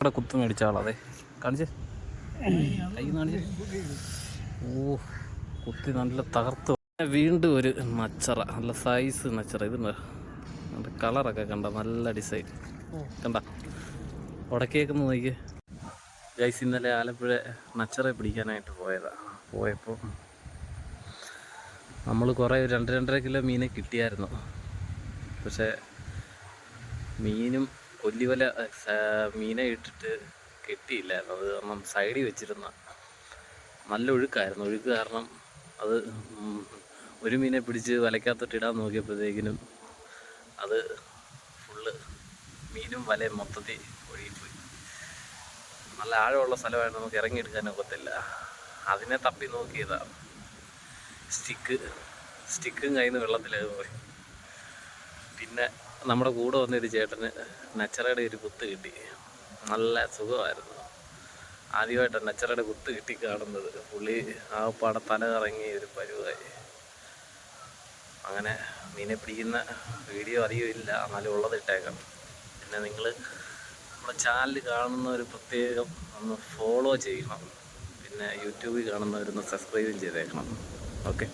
ഇവിടെ കുത്തു മേടിച്ച ആളതെ കാണിച്ച്. ഓ കുത്തി നല്ല തകർത്ത്. വീണ്ടും ഒരു നച്ചറ നല്ല സൈസ് നച്ചറ. ഇത് നല്ല കളറൊക്കെ കണ്ട? നല്ല ഡിസൈൻ കണ്ട? ഉടക്കേക്കുന്ന നോക്കിയ. ഗൈസ് ഇന്നലെ ആലപ്പുഴ നച്ചറ പിടിക്കാനായിട്ട് പോയതാ. പോയപ്പോൾ നമ്മൾ കുറേ രണ്ട് രണ്ടര കിലോ മീനെ കിട്ടിയായിരുന്നു. പക്ഷേ മീനും കൊല്ലിവല മീനെ ഇട്ടിട്ട് കിട്ടിയില്ലായിരുന്നു അത് കാരണം സൈഡിൽ വെച്ചിരുന്ന നല്ല ഒഴുക്കായിരുന്നു. ഒഴുക്ക് കാരണം അത് ഒരു മീനെ പിടിച്ച് വലയ്ക്കകത്തോട്ട് ഇടാൻ നോക്കിയപ്പോഴത്തേക്കിനും അത് ഫുള്ള് മീനും വലയും മൊത്തത്തിൽ ഒഴുകിപ്പോയി. നല്ല ആഴമുള്ള സ്ഥലമായിട്ട് നമുക്ക് ഇറങ്ങിയെടുക്കാൻ ഒക്കത്തില്ല. അതിനെ തപ്പി നോക്കിയതാണ് സ്റ്റിക്ക് സ്റ്റിക്കും കയ്യിൽ നിന്ന് വെള്ളത്തിലേക്ക് പോയി. പിന്നെ നമ്മുടെ കൂടെ വന്നൊരു ചേട്ടന് നച്ചറയുടെ ഒരു കുത്ത് കിട്ടി. നല്ല സുഖമായിരുന്നു. ആദ്യമായിട്ടാണ് നച്ചറയുടെ കുത്ത് കിട്ടി കാണുന്നത്. പുള്ളി ആ പട തല കറങ്ങി ഒരു പരുവായി അങ്ങനെ മീനെ പിടിക്കുന്ന വീഡിയോ അധികം ഇല്ല എന്നാലും ഉള്ളത് ഇട്ടേക്കാം പിന്നെ നിങ്ങൾ നമ്മുടെ ചാനൽ ഒരു പ്രത്യേകം ഒന്ന് ഫോളോ ചെയ്യണം. പിന്നെ യൂട്യൂബിൽ കാണുന്നവരൊന്ന് സബ്സ്ക്രൈബും ചെയ്തേക്കണം. Okay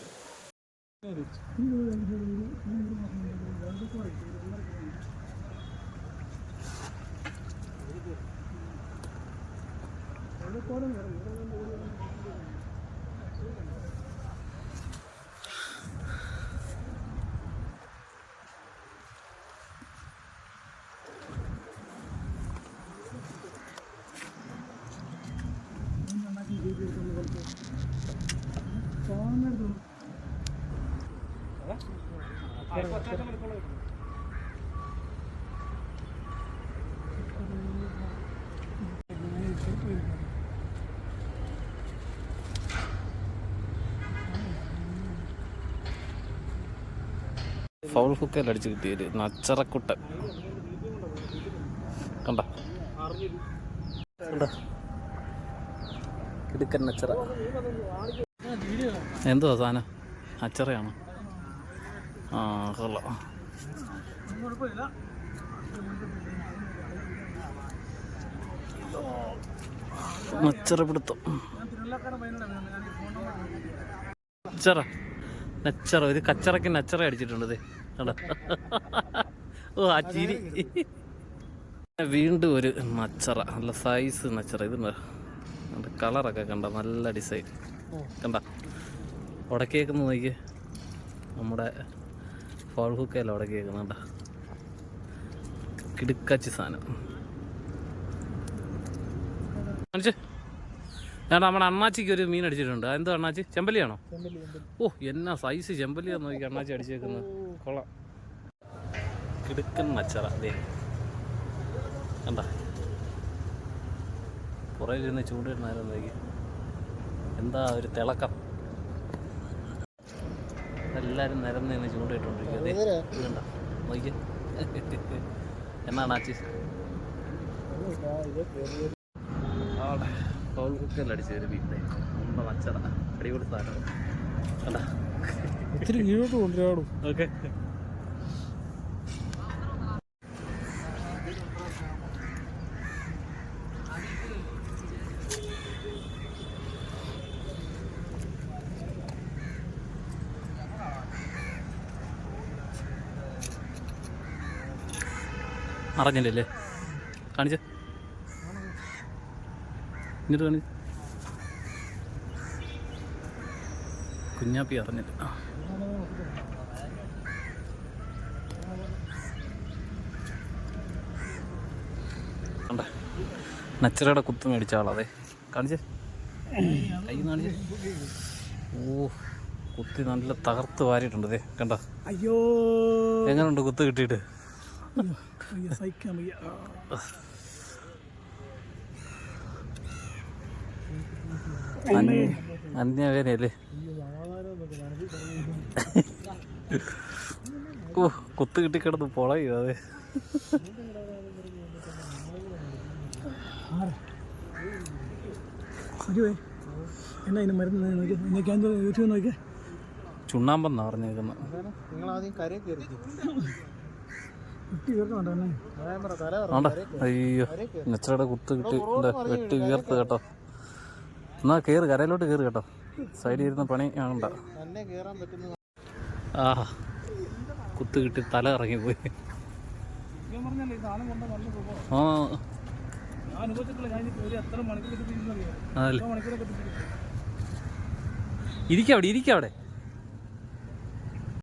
Gracias. ഫൗൾ ഹുക്കയിൽ അടിച്ച് കിട്ടിയത്? നച്ചറക്കുട്ടൻ. കണ്ട? കിടുക്കൻ നച്ചറ. എന്തുവാ സാധനം? അച്ചറയാണോ ആ കൊള്ളാം. നച്ചറ പിടുത്തം നച്ചറ. നച്ചറ ഒരു കച്ചറക്ക് നച്ചറ അടിച്ചിട്ടുണ്ട്? ഓ ആ ചിരി. വീണ്ടും ഒരു നച്ചറ നല്ല സൈസ് നച്ചറ. ഇത് കളറൊക്കെ കണ്ട? നല്ല ഡിസൈൻ കണ്ട? ഉടക്കേക്കുന്ന നോക്കി നമ്മുടെ ഫോൾ ഹുക്കയിലെ ഉടക്കേക്കുന്നുണ്ട കിടുക്കച്ചി സാധനം. കാണിച്ചേ? ഞാൻ നമ്മുടെ അണ്ണാച്ചിക്ക് ഒരു മീൻ അടിച്ചിട്ടുണ്ട്. എന്താ അണ്ണാച്ചി? ചെമ്പല്ലിയാണോ? ഓ എന്നാ സൈസ് ചെമ്പല്ലിയാന്ന് നോക്കി അണ്ണാച്ചി അടിച്ചേക്കുന്നത്. കൊള്ളാം. കിടുക്കൻ മച്ചറ അതെ കണ്ട? കുറേ ഇരുന്ന് ചൂണ്ടിടുന്നായിരുന്നു നോക്കി. എന്താ ഒരു തിളക്കം? എല്ലാരും നിരന്ന് നിന്ന് കണ്ടോ നോക്കി. എന്നാണ് ആച്ചി അവിടെ പൗൾ കുക്കറിൽ അടിച്ച ഒരു മീൻ ഉമ്മ നച്ചറ അടിപൊളി സാധനം. കണ്ട? ഒത്തിരി കീഴോട്ട് കൊണ്ടുവരാടും. ഓക്കെ. അറിഞ്ഞില്ലല്ലേ കാണിച്ച. ഇങ്ങോട്ട് കാണി കുഞ്ഞാപ്പി അറിഞ്ഞില്ല. കണ്ട. നച്ചറയുടെ കുത്ത് മേടിച്ച ആളതെ കാണിച്ചേ. കൈ കാണിച്ചേ. ഓ കുത്തി നല്ല തകർത്ത് വാരിയിട്ടുണ്ട് ദേ. കണ്ട. അയ്യോ. എങ്ങനെയുണ്ട് കുത്ത് കിട്ടിയിട്ട്? സഹിക്കാൻ വയ്യ. അന്യവേനയല്ലേ ഓ കുത്ത് കിട്ടി കിടന്ന് പൊളയോ അതെ? അയ്യോ എന്നാ ഇതിന് മരുന്ന് നോക്കി. നോക്കി. എന്താ യൂട്യൂബ് ചുണ്ണാമ്പെന്നാ പറഞ്ഞേക്കുന്നത് അയ്യോ നെച്ചറയുടെ കുത്ത് കിട്ടി. വെട്ടി ഉയർത്ത് കേട്ടോ. എന്നാ കയറ് കരയിലോട്ട് കയറി കേട്ടോ. സൈഡിൽ ഇരുന്ന പണി ആണ്ട തന്നെ കേറാൻ പറ്റുന്ന ആ കുത്ത് കിട്ടി തല ഇറങ്ങിപ്പോയി. ആ. ഞാൻ അനുഭവത്തിലുള്ള ഞാൻ ഇനി എത്ര മണിക്കൂർ കിട്ടിയിരുന്നറിയാം അതല്ലേ ഇരിക്കവിടെ ഇരിക്കവിടെ